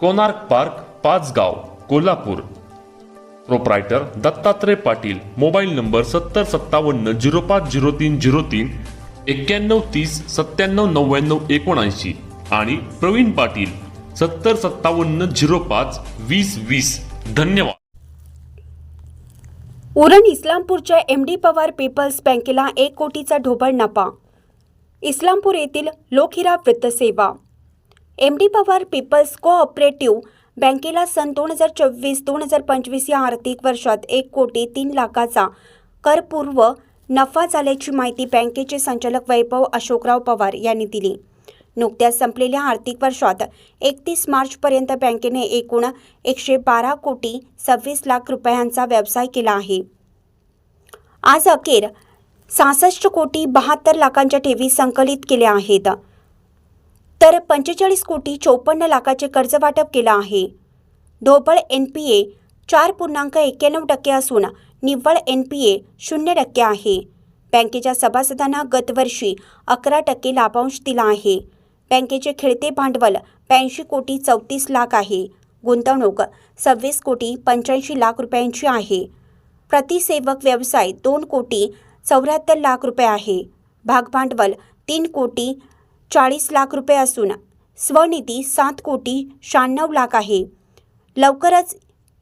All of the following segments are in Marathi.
Konark park Pachgaon Kolhapur. Proprietor Dattatray Patil mobile number सत्तर सत्तावन्न झिरो पाच झिरो तीन झिरो तीन एक्क्याण्णव तीस सत्त्याण्णव नव्याण्णव एकोणऐंशी आणि प्रवीण पाटील सत्तर सत्तावन्न झिरो पाच वीस वीस. धन्यवाद. उरण इस्लामपूरच्या एम डी पवार पीपल्स बँकेला एक कोटीचा ढोबळ नफा. इस्लामपूर येथील Lokhira वृत्तसेवा. M D Pawar people's cooperative बँकेला सन दोन हजार चोवीस दोन हजार पंचवीस या आर्थिक वर्षात एक कोटी तीन लाखाचा करपूर्व नफा झाल्याची माहिती बँकेचे संचालक वैभव अशोकराव पवार यांनी दिली. नुकत्याच संपलेल्या आर्थिक वर्षात एकतीस मार्चपर्यंत बँकेने एकूण एकशे बारा कोटी सव्वीस लाख रुपयांचा व्यवसाय केला आहे. आज अखेर सहासष्ट कोटी बहात्तर लाखांच्या ठेवी संकलित केल्या आहेत. तर पंचेचाळीस कोटी चोपन्न लाखाचे कर्ज वाटप केलं आहे. ढोबळ एन पी ए चार पूर्णांक एक्क्याण्णव टक्के असून निव्वळ एन पी ए शून्य टक्के आहे. बँकेच्या सभासदांना गतवर्षी अकरा टक्के लाभांश दिला आहे. बँकेचे खेळते भांडवल ब्याऐंशी कोटी चौतीस लाख आहे. गुंतवणूक सव्वीस कोटी पंच्याऐंशी लाख रुपयांची आहे. प्रतिसेवक व्यवसाय दोन कोटी चौऱ्याहत्तर लाख रुपये आहे. भागभांडवल तीन कोटी चाळीस लाख रुपये असून स्वनिधी सात कोटी शहाण्णव लाख आहे. लवकरच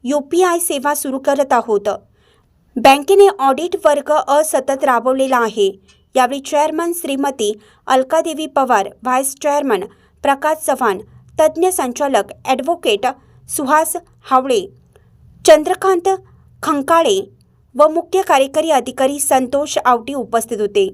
यू पी आय सेवा सुरू करत आहोत. बँकेने ऑडिट वर्ग असतत राबवलेला आहे. यावेळी chairman Shrimati Alkadevi Pawar vice chairman Prakash Chavan तज्ज्ञ संचालक ॲडव्होकेट सुहास हावळे चंद्रकांत खंकाळे व मुख्य कार्यकारी अधिकारी संतोष आवटी उपस्थित होते.